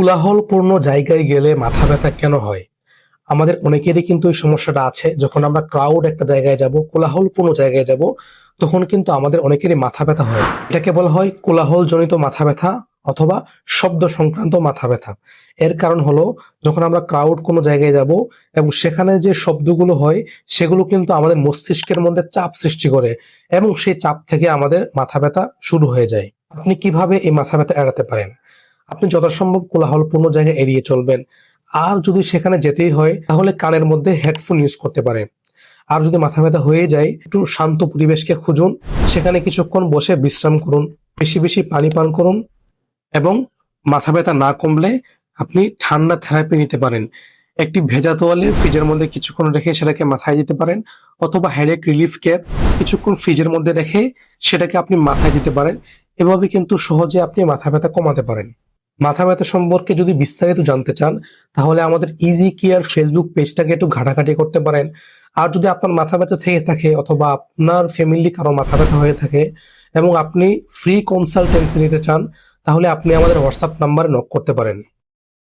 কোলাহলপূর্ণ জায়গায় গেলে মাথা ব্যথা কেন হয়? আমাদের অনেকেরই কিন্তু এই সমস্যাটা আছে। যখন আমরা ক্রাউড একটা জায়গায় যাব, কোলাহলপূর্ণ জায়গায় যাব, তখন কিন্তু আমাদের অনেকেরই মাথা ব্যথা হয়। এটাকে বলা হয় কোলাহল জনিত মাথা ব্যথা অথবা শব্দ সংক্রান্ত মাথা ব্যথা। এর কারণ হলো, যখন আমরা ক্রাউড কোনো জায়গায় যাব এবং সেখানে যে শব্দগুলো হয়, সেগুলো কিন্তু আমাদের মস্তিষ্কের মধ্যে চাপ সৃষ্টি করে এবং সেই চাপ থেকে আমাদের মাথা ব্যথা শুরু হয়ে যায়। আপনি কীভাবে এই মাথা ব্যথা এড়াতে পারেন? আপনি যথাসম্ভব কোলাহলপূর্ণ জায়গা এড়িয়ে চলবেন। আর যদি সেখানে যেতেই হয়, তাহলে কানের মধ্যে হেডফোন ইউজ করতে পারেন। আর যদি মাথা ব্যথা হয়ে যায়, একটু শান্ত পরিবেশকে খুঁজুন। সেখানে কিছুক্ষণ বসে বিশ্রাম করুন। বেশি বেশি পানি পান করুন এবং মাথা ব্যথা না কমলে আপনি ঠান্ডা থেরাপি নিতে পারেন। একটি ভেজা তোয়ালে ফ্রিজের মধ্যে কিছুক্ষণ রেখে সেটাকে মাথায় দিতে পারেন অথবা হেডেক রিলিফ ক্যাপ কিছুক্ষণ ফ্রিজের মধ্যে রেখে সেটাকে আপনি মাথায় দিতে পারেন। এভাবে কিন্তু সহজে আপনি মাথা ব্যথা কমাতে পারেন। মাথা ব্যথা সম্পর্কে যদি বিস্তারিত জানতে চান, তাহলে আমাদের ইজি কেয়ার ফেসবুক পেজটাকে একটু ঘাটাঘাটি করতে পারেন। আর যদি আপনার মাথা ব্যথা থেকে থাকে অথবা আপনার ফ্যামিলি কারও মাথা ব্যথা হয়ে থাকে এবং আপনি ফ্রি কনসালটেন্সি নিতে চান, তাহলে আপনি আমাদের হোয়াটসঅ্যাপ নাম্বারে নক করতে পারেন।